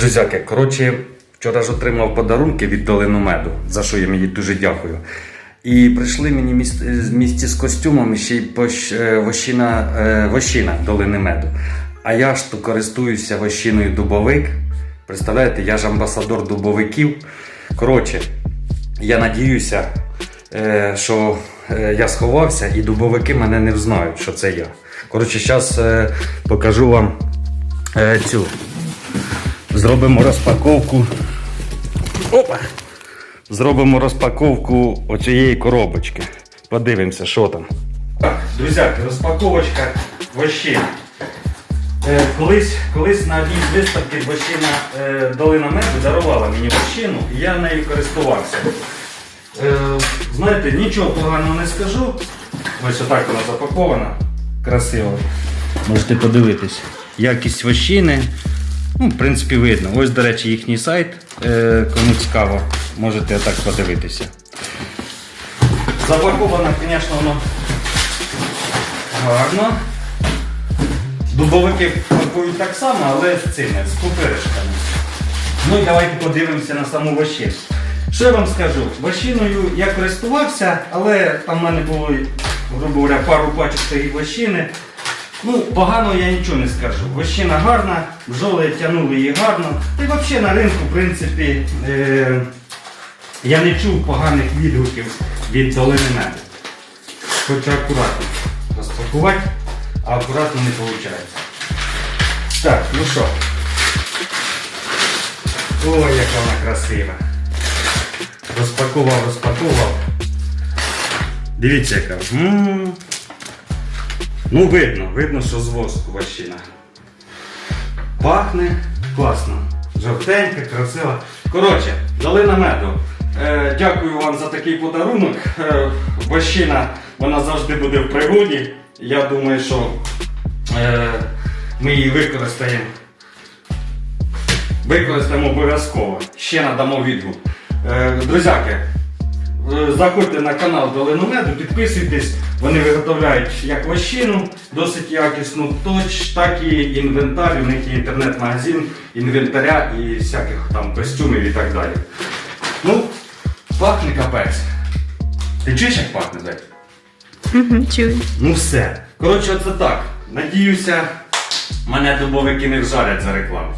Друзяки, коротше, вчора ж отримав подарунки від долину меду, за що я мені дуже дякую. І прийшли мені з місті з костюмом ще й пош- е, вощина, е, вощина долини меду. А я ж то користуюся вощиною дубовик. Представляєте, я ж амбасадор дубовиків. Коротше, я надіюся, е, що я сховався і дубовики мене не взнають, що це я. Коротше, зараз покажу вам цю. Зробимо розпаковку. Опа! Зробимо розпаковку оцієї коробочки. Подивимося, що там. Друзяки, розпаковочка вощина. Е, колись, колись на одній з виставки вощина е, Долина Меду дарувала мені вощину, і я нею користувався. Е, знаєте, нічого поганого не скажу. Ось отак вона запакована. Красиво. Можете подивитись. Якість вощини. Ну, в принципі, видно. Ось, до речі, їхній сайт. Е, кому цікаво, можете отак подивитися. Запаковано, звісно, воно гарно. Дубовики пакують так само, але з цими, з пупиришками. Ну і давайте подивимося на саму вощину. Що я вам скажу? Вощиною я користувався, але там в мене було, грубо говоря, пару пачок цієї вощини. Ну, погано я нічого не скажу. Вощина гарна, бджоли тягнули її гарно. Та й взагалі на ринку, в принципі, е- я не чув поганих відгуків від долини меду. Хочу акуратно розпакувати, а акуратно не виходить. Так, ну що. Ой, яка вона красива. Розпакував, розпакував. Дивіться, яка. М. Ну, видно, видно, що з воску ващина. Пахне класно. Жовтенька, красива. Коротше, долина меду. Е, дякую вам за такий подарунок. Е, ващина, вона завжди буде в пригоді. Я думаю, що е, ми її використаємо. Використаємо обов'язково. Ще надамо відгук. Е, друзяки, Заходьте на канал Долину Меду, підписуйтесь, вони виготовляють як вощину, досить якісну, точ, так і інвентар. У них є інтернет-магазин інвентаря і всяких там костюмів і так далі. Ну, пахне капець. Ти чуєш, як пахне, зайчик? Угу, чую. Ну все. Коротше, оце так. Надіюся, мене дубовики не вжарять за рекламу.